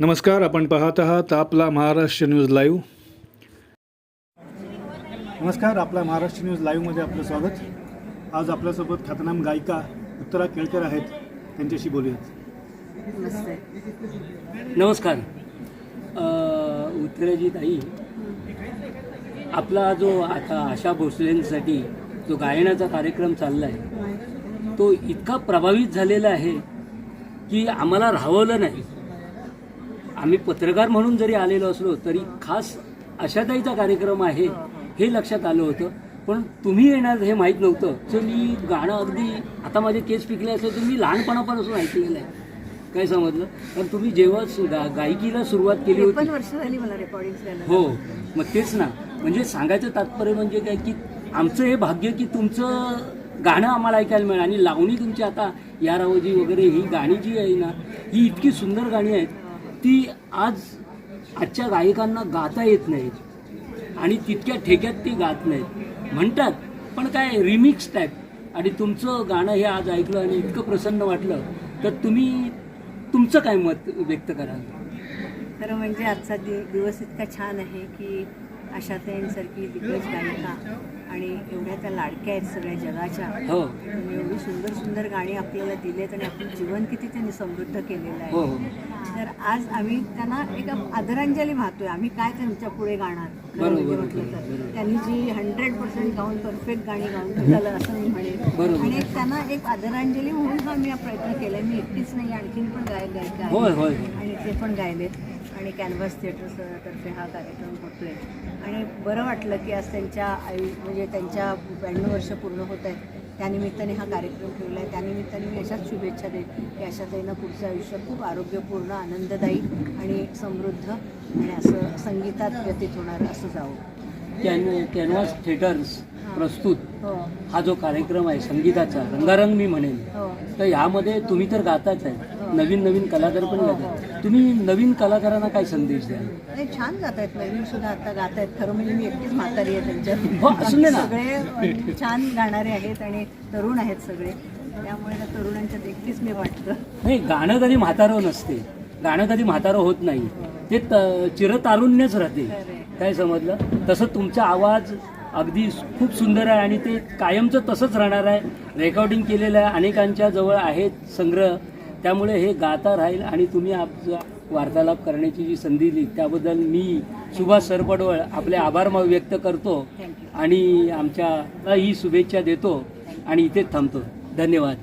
नमस्कार आपण पाहत आहात आपला महाराष्ट्र न्यूज लाईव्ह. नमस्कार आपला महाराष्ट्र न्यूज लाईव्हमध्ये आपलं स्वागत. आज आपल्यासोबत ख्यातनाम गायिका उत्तरा केळकर आहेत. त्यांच्याशी बोलूयात. नमस्ते. नमस्कार. अ, उत्तराजी ताई आपला जो आता आशा भोसलेंसाठी जो गायनाचा कार्यक्रम चालला आहे तो इतका प्रभावित झालेला आहे की आम्हाला राहवलं नाही. आम्ही पत्रकार म्हणून जरी आलेलो असलो तरी खास आशाताईचा कार्यक्रम आहे हे लक्षात आलं होतं. पण तुम्ही येणार हे माहीत नव्हतं. तर मी गाणं अगदी आता माझे केस पिकले असेल तर मी लहानपणापासून ऐकलेलं आहे. काय समजलं? तर तुम्ही जेव्हा गायकीला सुरुवात केली होती. वर्ष झाली मला रेकॉर्डिंग हो मग तेच ना. म्हणजे सांगायचं तात्पर्य म्हणजे काय की आमचं हे भाग्य की तुमचं गाणं आम्हाला ऐकायला मिळालं. आणि लावणी तुमची आता या रावजी वगैरे ही गाणी जी आहे ना ही इतकी सुंदर गाणी आहेत ती आज आजच्या गायकांना गाता येत नाहीत. आणि तितक्या ठेक्यात ती गात नाहीत. म्हणतात पण काय रिमिक्स टाईप आणि तुमचं गाणं हे आज ऐकलं आणि इतकं प्रसन्न वाटलं तर तुम्ही तुमचं काय मत व्यक्त कराल? खरं म्हणजे आजचा दि दिवस इतका छान आहे की आशाताईंसारखी दिग्गज गायिका आणि एवढ्या त्या लाडक्या आहेत सगळ्या जगाच्या. हो. एवढी सुंदर सुंदर गाणी आपल्याला दिलेत आणि आपलं जीवन किती त्यांनी समृद्ध केलेलं हो आहे. हो तर आज आम्ही त्यांना एक आदरांजली वाहतोय. आम्ही काय त्यांच्या पुढे गाणार? म्हणजे म्हटलं तर. त्यांनी जी हंड्रेड पर्सेंट गाऊन परफेक्ट गाणी गाऊन झालं असं मी म्हणेन. आणि एक त्यांना एक आदरांजली म्हणून हा मी हा प्रयत्न केलाय. मी एकटीच नाही आणखीन पण गायक होय. आणि ते पण गायलेत. आणि कॅनव्हास थिएटर्सतर्फे हा कार्यक्रम होतो आहे आणि बरं वाटलं की आज त्यांच्या आई म्हणजे त्यांच्या ब्याण्णव वर्ष पूर्ण होत आहेत त्यानिमित्ताने हा कार्यक्रम ठेवला आहे. त्यानिमित्ताने मी अशाच शुभेच्छा देईन की अशा ताईनं पुढचं आयुष्य खूप आरोग्यपूर्ण आनंददायी आणि समृद्ध आणि असं संगीतात व्यतीत होणार असं जावं. कॅन कॅनव्हास थिएटर्स प्रस्तुत हो. हा जो कार्यक्रम आहे संगीताचा रंगारंग मी म्हणेन हो. तर ह्यामध्ये तुम्ही तर गाताच आहे. नवीन नवीन कलाकार पण गातात. तुम्ही नवीन कलाकारांना काय संदेश द्याल? नाही छान गात आहेत नवीन सुद्धा आता गात आहेत खरं म्हणजे मी एकटीच म्हातारी आहे हो, त्यांच्यात असू दे ना. सगळे अं, छान गाणारे आहेत आणि तरुण आहेत सगळे. त्यामुळे त्या तरुणांच्यात एकटीच मी वाटतं. नाही गाणं कधी म्हातारं नसते. गाणं कधी म्हातारं होत नाही. ते त- चिरतारुण्यच राहते. खरंय. काय समजलं? तसं तुमचा आवाज अगदी खूप सुंदर आहे आणि ते कायमचं तसंच राहणार आहे. रेकॉर्डिंग केलेलं आहे अनेकांच्या जवळ आहेत संग्रह. त्यामुळे हे गाता राहील आणि तुम्ही आपला वार्तालाप करण्याची जी संधी दिली त्याबद्दल मी सुभाष सरपडवळ आपले आभार मा- व्यक्त करतो आणि आमच्या ही शुभेच्छा देतो आणि इथेच थांबतो. धन्यवाद.